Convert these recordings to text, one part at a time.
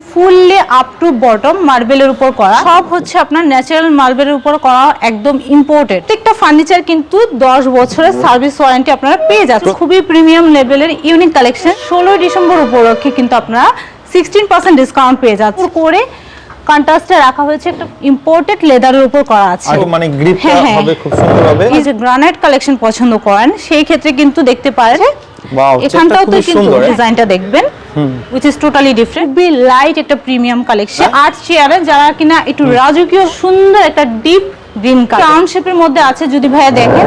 Fully up to bottom মার্বেলের উপর করা। সব হচ্ছে আপনার ন্যাচারাল মার্বেলের উপর করা একদম ইম্পোর্টেড প্রত্যেকটা ফার্নিচার কিন্তু দশ বছরের সার্ভিস ওয়ারেন্টি আপনারা পেয়ে যাচ্ছেন। খুবই প্রিমিয়াম লেভেলের ইউনিক কালেকশন ষোলোই ডিসেম্বর উপলক্ষে কিন্তু আপনারা সিক্সটিন পার্সেন্ট ডিসকাউন্ট পেয়ে যাচ্ছেন। করে কন্ট্রাস্টে রাখা হয়েছে একটা ইম্পোর্টেড লেদারের উপর করা আছে। মানে গ্রিপটা হ্যাঁ, হ্যাঁ। হবে খুব সুন্দর হবে। এই যে গ্রানাইট কালেকশন পছন্দ করেন সেই ক্ষেত্রে কিন্তু দেখতে পারেন এখানটাও তো কিন্তু হ্যাঁ? ডিজাইনটা দেখবেন। Which is totally different be light একটা প্রিমিয়াম কালেকশন আর্ট চেয়ারে যারা কিনা একটু রাজকীয় সুন্দর একটা ডিপ গ্রিন কালার শেপের মধ্যে আছে যদি ভাইয়া দেখেন।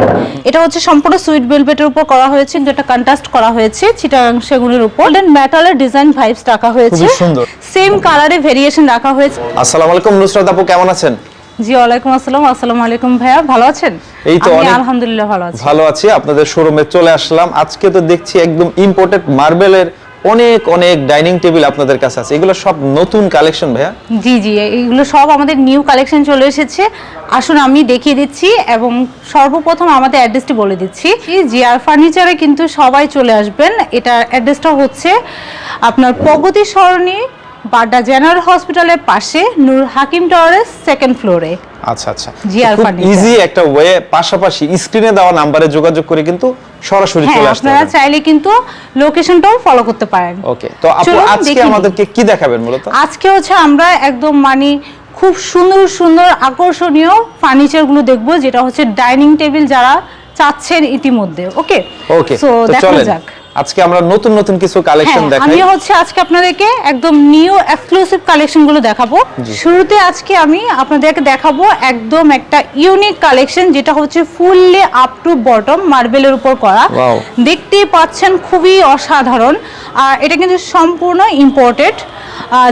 এটা হচ্ছে সম্পূর্ণ সুইট ভেলভেটের উপর করা হয়েছে কিন্তু এটা কন্ট্রাস্ট করা হয়েছে চিটাগাং সেগুনের উপর দেন মেটালের ডিজাইন ভাইবস রাখা হয়েছে। সুন্দর। সেম কালারে ভেরিয়েশন রাখা হয়েছে। আসসালামু আলাইকুম নুসরাত আপু কেমন আছেন? জি ওয়ালাইকুম আসসালাম আসসালামু আলাইকুম ভাইয়া ভালো আছেন? এই তো আমি আলহামদুলিল্লাহ ভালো আছি। ভালো আছি আপনাদের শোরুমে চলে আসলাম। আজকে তো দেখছি একদম ইম্পোর্টেড মার্বেলের অনেক অনেক ডাইনিং টেবিল আপনাদের কাছে আছে। এগুলো সব নতুন কালেকশন ভাইয়া? জি জি, এগুলো সব আমাদের নিউ কালেকশন চলে এসেছে। আসুন, আমি দেখিয়ে দিচ্ছি এবং সর্বপ্রথম আমাদের অ্যাড্রেসটি বলে দিচ্ছি। জিআর ফার্নিচারে কিন্তু সবাই চলে আসবেন। এটা অ্যাড্রেসটা হচ্ছে আপনার প্রগতি সরণি বাড্ডা জেনারেল হসপিটালের পাশে নূর হাকিম টাওয়ারের সেকেন্ড ফ্লোরে আচ্ছা আচ্ছা। খুব Furniture। ইজি একটা ওয়ে পাশাপাশি স্ক্রিনে দেওয়া নাম্বারে যোগাযোগ করে কিন্তু সরাসরি হ্যাঁ চলে আসতে আপনারা চাইলে কিন্তু লোকেশনটাও ফলো করতে পারেন। ওকে তো আপু আজকে আমাদেরকে কি দেখাবেন মূলত? আজকে হচ্ছে আমরা একদম মানে খুব সুন্দর সুন্দর আকর্ষণীয় ফার্নিচারগুলো দেখব যেটা হচ্ছে ডাইনিং টেবিল যারা চাচ্ছেন ইতিমধ্যে। ওকে ওকে সো তো দেখা যাক। আজকে আমরা নতুন নতুন কিছু কালেকশন হ্যাঁ দেখাই। আমি হচ্ছে আজকে আপনাদেরকে একদম নিউ এক্সক্লুসিভ কালেকশনগুলো দেখাবো। শুরুতে আজকে আমি আপনাদেরকে দেখাবো একদম একটা ইউনিক কালেকশন যেটা হচ্ছে ফুললি আপ টু বটম মার্বেলের উপর করা. দেখতেই পাচ্ছেন খুবই অসাধারণ। আর এটা কিন্তু সম্পূর্ণ ইম্পোর্টেড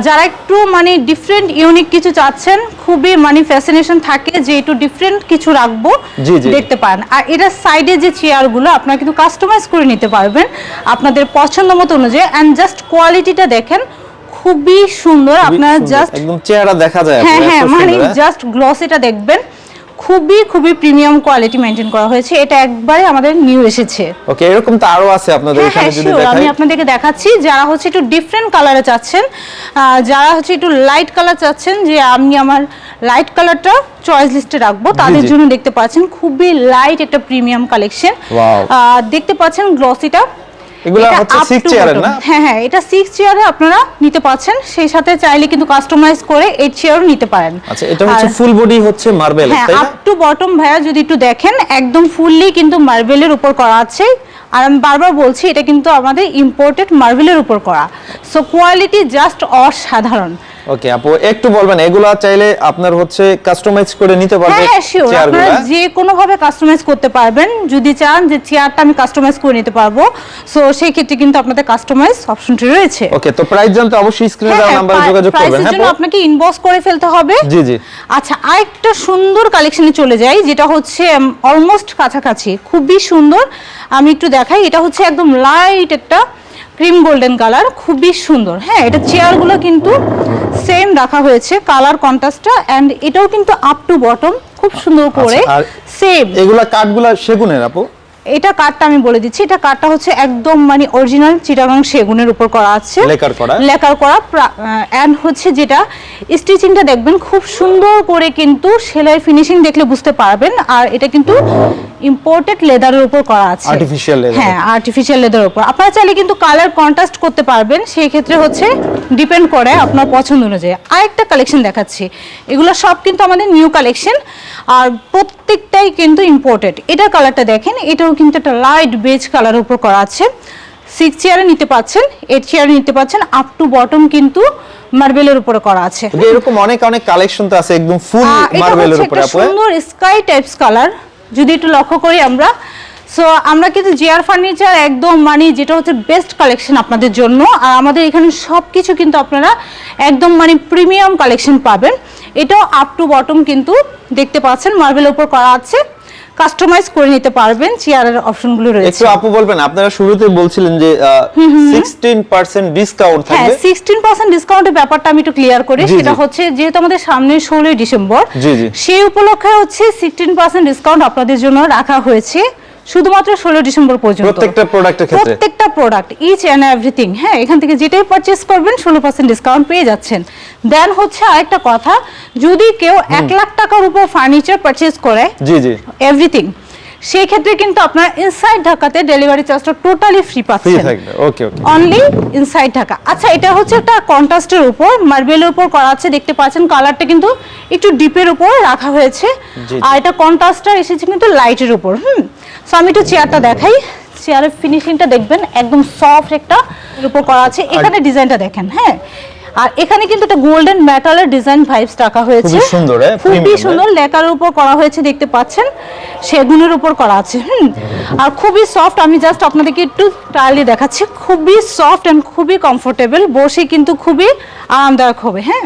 যারা একটু মানে ডিফারেন্ট ইউনিক কিছু চাচ্ছেন খুবই মানে ফ্যাসিনেশন থাকে যে একটু ডিফারেন্ট কিছু রাখব। দেখতে পারেন। আর এটার সাইডে যে চেয়ারগুলো আপনারা কিন্তু কাস্টমাইজ করে নিতে পারবেন আপনাদের পছন্দ মতো অনুযায়ী। অ্যান্ড জাস্ট কোয়ালিটিটা দেখেন খুবই সুন্দর। আপনারা জাস্ট একদম চেহারা দেখা যায় হ্যাঁ হ্যাঁ মানে জাস্ট হ্যাঁ? জাস্ট গ্লসিটা দেখবেন। খুবই খুবই প্রিমিয়াম কোয়ালিটি মেনটেন করা হয়েছে। এটা একবারে আমাদের নিউ এসেছে। ওকে এরকম তো আরও আছে আপনাদের হ্যাঁ এখানে হ্যাঁ যদি sure, আমি আপনাদেরকে দেখাচ্ছি যারা হচ্ছে একটু ডিফারেন্ট কালারে চাচ্ছেন যারা হচ্ছে একটু লাইট কালার চাচ্ছেন যে আমি আমার লাইট কালারটা চয়েস লিস্টে রাখব তাদের জন্য দেখতে পাচ্ছেন খুবই লাইট একটা প্রিমিয়াম কালেকশন. দেখতে পাচ্ছেন গ্লসিটা এগুলো হচ্ছে 6 চেয়ারের না? হ্যাঁ হ্যাঁ এটা 6 চেয়ারে আপনারা নিতে পাচ্ছেন সেই সাথে চাইলে কিন্তু কাস্টমাইজ করে 8 চেয়ারও নিতে পারেন। আচ্ছা এটা হচ্ছে ফুল বডি হচ্ছে মার্বেল হ্যাঁ তাই না? আপ টু বটম ভাইয়া যদি একটু দেখেন একদম ফুললি কিন্তু মার্বেলের উপর করা আছে। আর আমি বারবার বলছি এটা কিন্তু আমাদের ইম্পোর্টেড মার্বেলের উপর করা। সো কোয়ালিটি জাস্ট অসাধারণ। ওকে আপু একটু বলবেন এগুলা চাইলে আপনার হচ্ছে কাস্টমাইজ করে নিতে পারবে হ্যাঁ হ্যাঁ শিওর চেয়ারগুলো আপনারা যে কোনো ভাবে কাস্টমাইজ করতে পারবেন। যদি চান যে চেয়ারটা আমি কাস্টমাইজ করে নিতে পারব সো সেই ক্ষেত্রে কিন্তু আপনাদের কাস্টমাইজ অপশনটি রয়েছে। ওকে তো প্রাইস জানতে অবশ্যই স্ক্রিনে দেওয়া নাম্বারে যোগাযোগ করবেন প্রাইসের হ্যাঁ জন্য আপনাকে ইনবক্স করে ফেলতে হবে। জি জি। আচ্ছা আরেকটা সুন্দর কালেকশনে চলে যাই যেটা হচ্ছে অলমোস্ট কাছাকাছি খুবই সুন্দর। আমি একটু দেখাই এটা হচ্ছে একদম লাইট একটা ক্রিম গোল্ডেন কালার খুবই সুন্দর। হ্যাঁ এটা চেয়ারগুলো কিন্তু সেম রাখা হয়েছে কালার কন্ট্রাস্টটা এন্ড এটাও কিন্তু আপ টু বটম খুব সুন্দর করে আচ্ছা, সেম এগুলা কাঠগুলা সেগুনের আপু? এটা কাঠটা আমি বলে দিচ্ছি এটা কাঠটা হচ্ছে একদম মানে অরিজিনাল চিটাগাং সেগুনের উপর করা আছে। লেকার করা? লেকার করা অ্যান্ড হচ্ছে যেটা স্টিচিংটা দেখবেন খুব সুন্দর করে কিন্তু সেলাই ফিনিশিং দেখলে বুঝতে পারবেন আর এটা কিন্তু ইম্পোর্টেড লেদারের উপর করা আছে। Artificial leather। হ্যাঁ আর্টিফিশিয়াল লেদারের উপর। আপনারা চাইলে কিন্তু কালার কন্ট্রাস্ট করতে পারবেন সেই ক্ষেত্রে হচ্ছে ডিপেন্ড করে আপনার পছন্দ অনুযায়ী। আরেকটা কালেকশন দেখাচ্ছি এগুলো সব কিন্তু আমাদের নিউ কালেকশন আর প্রত্যেকটাই কিন্তু ইম্পোর্টেড এটার কালারটা দেখেন এটাও কিন্তু একটা লাইট বেজ কালারের উপর করা আছে। সিক্স চেয়ারে নিতে পাচ্ছেন এইট চেয়ারে নিতে পাচ্ছেন আপ টু বটম কিন্তু মার্বেলের উপরে করা আছে। এরকম অনেক অনেক কালেকশন তো আছে একদম ফুল মার্বেলের উপরে আপু হ্যাঁ? সুন্দর স্কাই টাইপস কালার যদি একটু লক্ষ্য করি আমরা। সো আমরা কিন্তু জিআর ফার্নিচার একদম মানে যেটা হচ্ছে বেস্ট কালেকশন আপনাদের জন্য। আর আমাদের এখানে সব কিছু কিন্তু আপনারা একদম মানে প্রিমিয়াম কালেকশন পাবেন। এটাও আপ টু বটম কিন্তু দেখতে পাচ্ছেন মার্বেলের উপর করা আছে। কাস্টমাইজ করে নিতে পারবেন চেয়ারের অপশনগুলো রয়েছে। একটু আপু বলবেন আপনারা শুরুতে বলছিলেন যে সিক্সটিন পার্সেন্ট ডিসকাউন্ট থাকবে হ্যাঁ থাকবে। সিক্সটিন পার্সেন্ট ডিসকাউন্টের ব্যাপারটা আমি একটু ক্লিয়ার করি সেটা হচ্ছে যেহেতু আমাদের সামনে ষোলোই ডিসেম্বর জি, জি। সেই উপলক্ষে হচ্ছে সিক্সটিন পার্সেন্ট ডিসকাউন্ট আপনাদের জন্য রাখা হয়েছে। শুধুমাত্র ষোলো ডিসেম্বর পর্যন্ত। প্রত্যেকটা প্রোডাক্টের ক্ষেত্রে। প্রত্যেকটা প্রোডাক্ট ইচ অ্যান্ড এভরিথিং হ্যাঁ এখান থেকে যেটাই পারচেস করবেন ষোলো পার্সেন্ট ডিসকাউন্ট পেয়ে যাচ্ছেন। দেন হচ্ছে আরেকটা কথা যদি কেউ এক লাখ টাকার উপর ফার্নিচার পারচেস করে জি জি। এভরিথিং সেই ক্ষেত্রে কিন্তু আপনার ইনসাইড ঢাকাতে ডেলিভারি চার্জটা টোটালি ফ্রি পাচ্ছেন। Okay okay only inside Dhaka. আচ্ছা এটা হচ্ছে একটা কন্ট্রাস্টের উপর মার্বেলের উপর করা আছে দেখতে পাচ্ছেন কালারটা কিন্তু একটু ডিপের উপর রাখা হয়েছে। আর এটা কন্ট্রাস্টটা এসেছে কিন্তু লাইটের উপর হুম? সো আমি একটু চেয়ারটা দেখাই। চেয়ারের ফিনিশিংটা দেখবেন একদম সফট একটা উপর করা আছে। এখানে ডিজাইনটা দেখেন হ্যাঁ? আর এখানে কিন্তু একটা গোল্ডেন মেটালের ডিজাইন ভাইবস রাখা হয়েছে। খুবই সুন্দর, হ্যাঁ, খুবই হ্যাঁ। সুন্দর লেকার উপর করা হয়েছে দেখতে পাচ্ছেন। সেগুনের উপর করা আছে হুম। আর খুবই সফট আমি জাস্ট আপনাদেরকে একটু ট্রায়ালি দেখাচ্ছি। খুবই সফট এন্ড খুবই কমফোর্টেবল বসে কিন্তু খুবই আরামদায়ক হবে হ্যাঁ.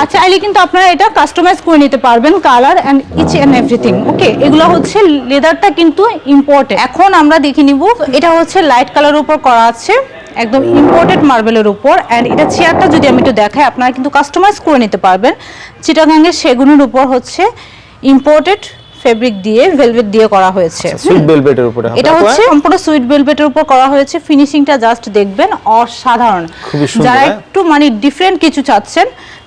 আর চাইলে কিন্তু আপনারা এটা কাস্টমাইজ করে নিতে পারবেন colour and each and everything okay এগুলো হচ্ছে লেদারটা কিন্তু ইম্পর্টেন্ট এখন আমরা দেখে নিব এটা হচ্ছে লাইট কালার উপর করা আছে। একদম ইম্পোর্টেড মার্বেলের উপর অ্যান্ড এটা চেয়ারটা যদি আমি একটু দেখাই আপনারা কিন্তু কাস্টমাইজ করে নিতে পারবেন। চিটাগাঙ্গের সেগুনের উপর হচ্ছে ইম্পোর্টেড ফেব্রিক দিয়ে ভেলভেট দিয়ে করা হয়েছে। সুইট ভেলভেটের উপরে। এটা হচ্ছে? সম্পূর্ণ সুইট ভেলভেটের উপর করা হয়েছে। ফিনিশিংটা জাস্ট দেখবেন অসাধারণ। যারা হ্যাঁ? একটু মানে ডিফারেন্ট কিছু চাচ্ছেন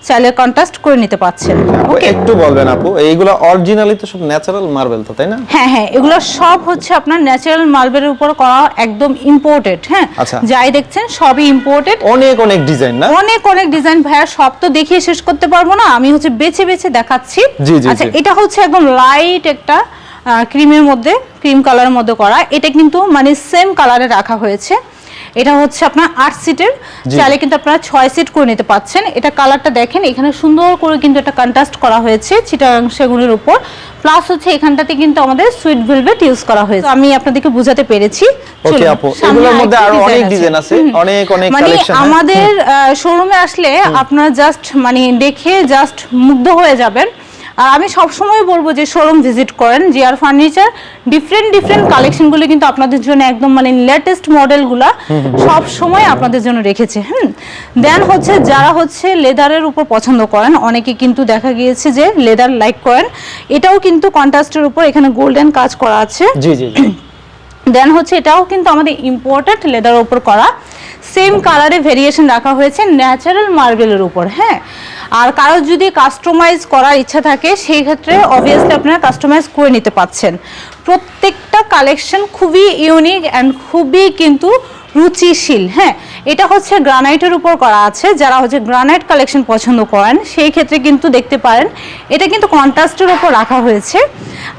চাইলে কন্ট্রাস্ট করে নিতে পারছেন। আপু, একটু বলবেন আপু এইগুলো অরিজিনালি তো সব ন্যাচারাল মার্বেল তো তাই না? হ্যাঁ হ্যাঁ এগুলো সব হচ্ছে আপনার ন্যাচারাল মার্বেলের উপর করা একদম ইম্পোর্টেড হ্যাঁ? আচ্ছা। যাই দেখছেন সবই ইম্পোর্টেড অনেক অনেক ডিজাইন না? অনেক অনেক ডিজাইন ভাইয়া সব তো দেখিয়ে শেষ করতে পারব না আমি হচ্ছে বেছে বেছে দেখাচ্ছি। আচ্ছা এটা হচ্ছে একদম লাইট একটা ক্রিমের মধ্যে ক্রিম কালারের মধ্যে করা এটা কিন্তু মানে সেম কালারে রাখা হয়েছে। এটা হচ্ছে আপনার আট সিটের। চাইলে কিন্তু আপনারা ছয় সিট করে নিতে পাচ্ছেন। এটা কালারটা দেখেন এখানে সুন্দর করে কিন্তু একটা কন্ট্রাস্ট করা হয়েছে সেগুনের উপর। প্লাস হচ্ছে এখানটাতে কিন্তু আমাদের সুইট ভেলভেট ইউজ করা হয়েছে। আমি আপনাদেরকে বুঝাতে পেরেছি। ওকে আপু এগুলোর মধ্যে আরও অনেক ডিজাইন আছে। অনেক অনেক মানে কালেকশন আমাদের শোরুমে আসলে আপনারা জাস্ট মানে দেখে জাস্ট মুগ্ধ হয়ে যাবেন। আর আমি সব সময় বলব যে শোরুম ভিজিট করেন জিআর ফার্নিচার ডিফারেন্ট ডিফারেন্ট কালেকশনগুলো কিন্তু আপনাদের জন্য একদম মানে লেটেস্ট মডেলগুলা সব সময় আপনাদের জন্য রেখেছে হুম? দেন হচ্ছে যারা হচ্ছে লেদারের উপর পছন্দ করেন অনেকে কিন্তু দেখা গিয়েছে যে লেদার লাইক করেন এটাও কিন্তু কন্ট্রাস্টের উপর এখানে গোল্ডেন কাজ করা আছে। জি জি জি। দেন হচ্ছে এটাও কিন্তু আমাদের ইম্পর্টেন্ট লেদারের উপর করা। সেম কালারে ভেরিয়েশন রাখা হয়েছে ন্যাচারাল মার্বেলের উপর হ্যাঁ? আর কারোর যদি কাস্টমাইজ করার ইচ্ছা থাকে, সেই ক্ষেত্রে অবভিয়াসলি আপনারা কাস্টমাইজ করে নিতে পাচ্ছেন প্রত্যেকটা কালেকশন খুবই ইউনিক অ্যান্ড খুবই কিন্তু রুচিশীল হ্যাঁ? এটা হচ্ছে গ্রানাইটের উপর করা আছে। যারা হচ্ছে গ্রানাইট কালেকশন পছন্দ করেন, সেই ক্ষেত্রে কিন্তু দেখতে পারেন, এটা কিন্তু কন্ট্রাস্টের উপর রাখা হয়েছে।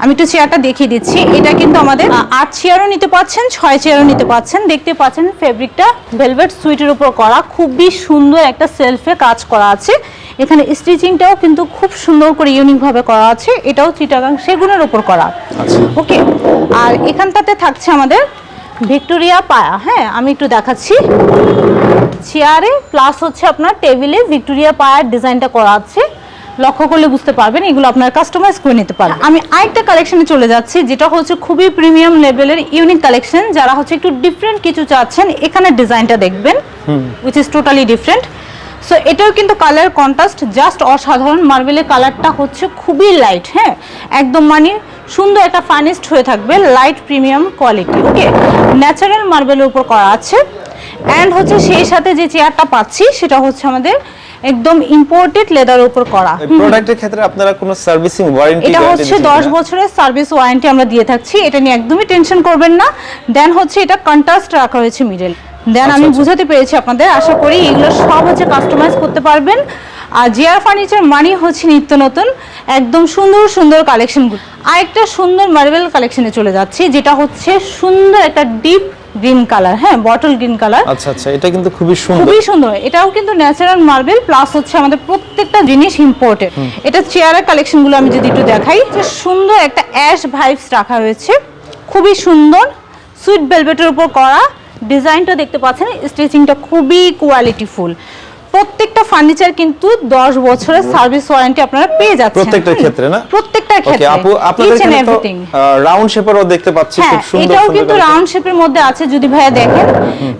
আমি একটু চেয়ারটা দেখিয়ে দিচ্ছি। এটা কিন্তু আমাদের আট চেয়ারও নিতে পাচ্ছেন ছয় চেয়ারও নিতে পাচ্ছেন দেখতে পাচ্ছেন ফেব্রিকটা ভেলভেট সুইটের উপর করা। খুবই সুন্দর একটা সেলফে কাজ করা আছে। এখানে স্টিচিংটাও কিন্তু খুব সুন্দর করে ইউনিক ভাবে করা আছে। এটাও চিটাগাং সেগুনের উপর করা। ওকে আর এখানটাতে থাকছে আমাদের ভিক্টোরিয়া পায়া। হ্যাঁ আমি একটু দেখাচ্ছি। চেয়ারে প্লাস হচ্ছে আপনার টেবিলে ভিক্টোরিয়া পায়ার ডিজাইনটা করা আছে। লক্ষ্য করলে বুঝতে পারবেন এগুলো আপনার কাস্টমাইজ করে নিতে পারেন আমি আরেকটা কালেকশনে চলে যাচ্ছি যেটা হচ্ছে খুবই প্রিমিয়াম লেভেলের ইউনিক কালেকশন যারা হচ্ছে একটু ডিফারেন্ট কিছু চাচ্ছেন এখানে ডিজাইনটা দেখবেন which is totally different so এটাও কিন্তু কালার কন্ট্রাস্ট জাস্ট অসাধারণ। মার্বেলের কালারটা হচ্ছে খুবই লাইট হ্যাঁ? একদম মানে সুন্দর একটা ফার্নিশড হয়ে থাকবে light premium quality okay natural মার্বেলের উপর করা আছে। অ্যান্ড হচ্ছে সেই সাথে যে চেয়ারটা পাচ্ছি সেটা হচ্ছে আমাদের একদম ইম্পোর্টেড লেদার উপর করা। প্রোডাক্টের ক্ষেত্রে আপনারা কোনো সার্ভিসিং ওয়ারেন্টি এটা হচ্ছে দশ বছরের সার্ভিস ওয়ারেন্টি আমরা দিয়ে থাকছি এটা নিয়ে একদমই টেনশন করবেন না। দেন হচ্ছে এটা কন্ট্রাস্ট রাখা হয়েছে মিডল দেন আমি আচ্ছা। বুঝাতে পেরেছি আপনাদের আশা করি এগুলো সব হচ্ছে কাস্টমাইজ করতে পারবেন। আর জিআর ফার্নিচার মানে হচ্ছে নিত্য নতুন একদম সুন্দর সুন্দর কালেকশনগুলো আরেকটা সুন্দর মার্বেল কালেকশনে চলে যাচ্ছি যেটা হচ্ছে সুন্দর একটা ডিপ গ্রিন কালার হ্যাঁ বটল গ্রিন কালার আচ্ছা আচ্ছা এটা কিন্তু খুবই সুন্দর। খুবই সুন্দর এটাও কিন্তু ন্যাচারাল মার্বেল প্লাস হচ্ছে আমাদের প্রত্যেকটা জিনিস ইম্পোর্টেড এটা চেয়ারের কালেকশনগুলো আমি যদি একটু দেখাই যে সুন্দর একটা অ্যাশ ভাইবস রাখা হয়েছে খুবই সুন্দর সুইট ভেলভেটের উপর করা ডিজাইনটা দেখতে পাচ্ছেন স্টিচিংটা খুবই কোয়ালিটিফুল প্রত্যেকটা ফার্নিচার কিন্তু দশ বছরের সার্ভিস ওয়ারেন্টি আপনারা পেয়ে যাচ্ছেন। প্রত্যেকটার হুম। ক্ষেত্রে না? প্রত্যেকটার ওকে ক্ষেত্রে। আপু আপনাদের এখানে তো রাউন্ড শেপেরও দেখতে পাচ্ছি হ্যাঁ খুব সুন্দর এটাও কিন্তু। রাউন্ড শেপের মধ্যে আছে যদি ভাইয়া দেখেন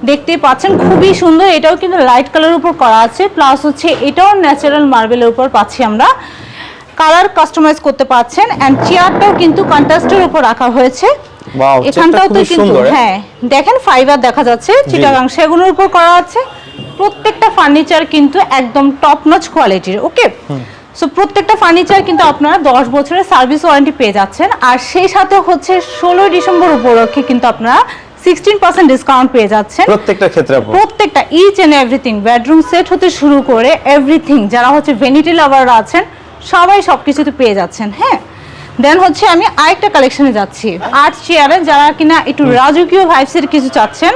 দেখতেই পাচ্ছেন খুবই সুন্দর। এটাও কিন্তু লাইট কালারের উপর করা আছে প্লাস হচ্ছে এটাও ন্যাচারাল মার্বেলের উপর পাচ্ছি আমরা। কালার কাস্টমাইজ করতে পারছেন অ্যান্ড চেয়ারটাও কিন্তু কন্ট্রাস্টের উপর রাখা হয়েছে। এখানটাও তো কিন্তু হ্যাঁ? হ্যাঁ দেখেন ফাইবার দেখা যাচ্ছে চিটাগাং সেগুলোর উপর করা আছে। প্রত্যেকটা ফার্নিচার কিন্তু একদম টপ নচ কোয়ালিটির ওকে সো প্রত্যেকটা ফার্নিচার কিন্তু আপনারা দশ বছরের সার্ভিস ওয়ারেন্টি পেয়ে যাচ্ছেন। আর সেই সাথে হচ্ছে ষোলোই ডিসেম্বর উপলক্ষে কিন্তু আপনারা সিক্সটিন পার্সেন্ট ডিসকাউন্ট পেয়ে যাচ্ছেন। প্রত্যেকটা ক্ষেত্রে প্রত্যেকটা each and everything bedroom set হতে শুরু করে এভরিথিং যারা হচ্ছে ভেনিটি লাভাররা আছেন সবাই সবকিছুতে পেয়ে যাচ্ছেন হ্যাঁ? দেন হচ্ছে আমি আরেকটা কালেকশনে যাচ্ছি। আর্ট চেয়ারে যারা কিনা একটু রাজকীয় ভাইবসের কিছু চাচ্ছেন।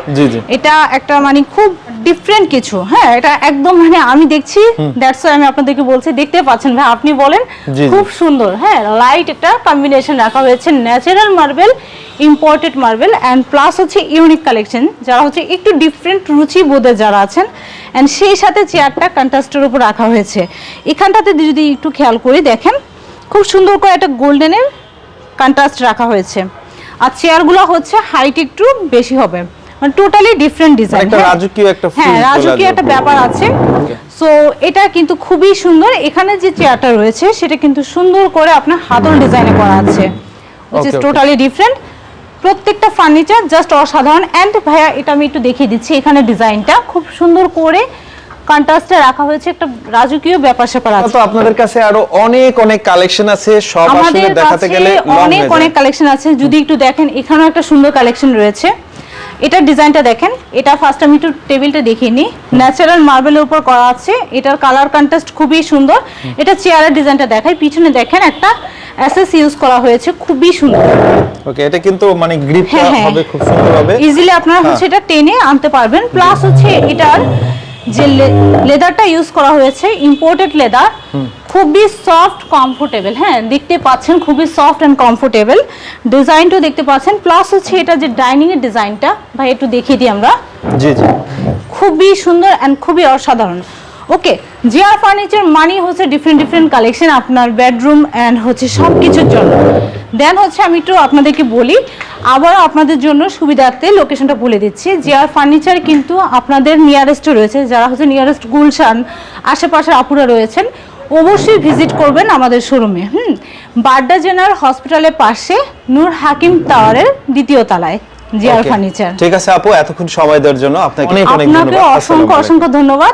এটা একটা মানে খুব ডিফারেন্ট কিছু। হ্যাঁ এটা একদম মানে আমি দেখছি দ্যাটস ওয়াই আমি আপনাদেরকে বলছি দেখতে পাচ্ছেন। ভাই আপনি বলেন। খুব সুন্দর। হ্যাঁ লাইট একটা কম্বিনেশন রাখা হয়েছে natural marble imported marble and plus হচ্ছে ইউনিক কালেকশন যারা হচ্ছে একটু ডিফারেন্ট রুচি বোধে যারা আছেন অ্যান্ড সেই সাথে চেয়ারটা কন্ট্রাস্টের উপর রাখা হয়েছে। এখানটাতে যদি একটু খেয়াল করে দেখেন খুব সুন্দর করে একটা গোল্ডেনের কন্ট্রাস্ট রাখা হয়েছে। আর চেয়ারগুলো হচ্ছে হাইট একটু বেশি হবে। মানে টোটালি ডিফারেন্ট ডিজাইন একটা রাজকীয় একটা হ্যাঁ রাজকীয় একটা ব্যাপার আছে। সো এটা কিন্তু খুবই সুন্দর। এখানে যে চেয়ারটা রয়েছে সেটা কিন্তু সুন্দর করে আপনার হাতল ডিজাইনে করা আছে উইচ ইজ. টোটালি ডিফারেন্ট প্রত্যেকটা ফার্নিচার জাস্ট অসাধারণ। অ্যান্ড ভাইয়া এটা আমি একটু দেখিয়ে দিচ্ছি এখানে ডিজাইনটা খুব সুন্দর করে কন্ট্রাস্টে রাখা হয়েছে একটা রাজকীয় ব্যাপার স্যাপার আছে। তো আপনাদের কাছে আরও অনেক অনেক কালেকশন আছে সব আসলে দেখাতে গেলে অনেক অনেক কালেকশন আছে। যদি একটু দেখেন এখানেও একটা সুন্দর কালেকশন রয়েছে। এটার ডিজাইনটা দেখেন। এটা ফার্স্ট আমি একটু টেবিলটা দেখিয়ে নিই। ন্যাচারাল মার্বেলের উপর করা আছে। এটার কালার কন্ট্রাস্ট খুবই সুন্দর। এটা চেয়ারের ডিজাইনটা দেখাই। পিছনে দেখেন একটা অ্যাসেস ইউজ করা হয়েছে। খুবই সুন্দর। ওকে এটা কিন্তু মানে গ্রিপটা হ্যাঁ, হ্যাঁ। হবে খুব সুন্দর হবে। ইজিলি আপনারা হচ্ছে এটা টেনে আনতে পারবেন। প্লাস হচ্ছে এটার যে লেদারটা ইউজ করা হয়েছে ইম্পোর্টেড লেদার খুবই সফট কমফোর্টেবল হ্যাঁ দেখতে পাচ্ছেন খুবই সফট অ্যান্ড কমফোর্টেবল ডিজাইনটাও দেখতে পাচ্ছেন প্লাস হচ্ছে এটা যে ডাইনিং এর ডিজাইনটা ভাই একটু দেখিয়ে দিই আমরা। জি জি। খুবই সুন্দর অ্যান্ড খুবই অসাধারণ। ওকে জিআর ফার্নিচার মানি হচ্ছে ডিফারেন্ট ডিফারেন্ট কালেকশন আপনার বেডরুম অ্যান্ড হচ্ছে সব কিছুর জন্য। দেন হচ্ছে আমি একটু আপনাদেরকে বলি আবারও আপনাদের জন্য সুবিধার্থে লোকেশনটা বলে দিচ্ছি। জিআর ফার্নিচার কিন্তু আপনাদের নিয়ারেস্টে রয়েছে যারা হচ্ছে নিয়ারেস্ট গুলশান আশেপাশে আপুরা রয়েছেন অবশ্যই ভিজিট করবেন আমাদের শোরুমে হুম? বাড্ডা জেনারেল হসপিটালের পাশে নূর হাকিম টাওয়ারের দ্বিতীয় তলায় জিআর Okay. ফার্নিচার ঠিক আছে আপু এতক্ষণ সময় দেওয়ার জন্য আপনাকে অনেক অনেক আপনাকে ধন্যবাদ। অসংখ্য অসংখ্য ধন্যবাদ।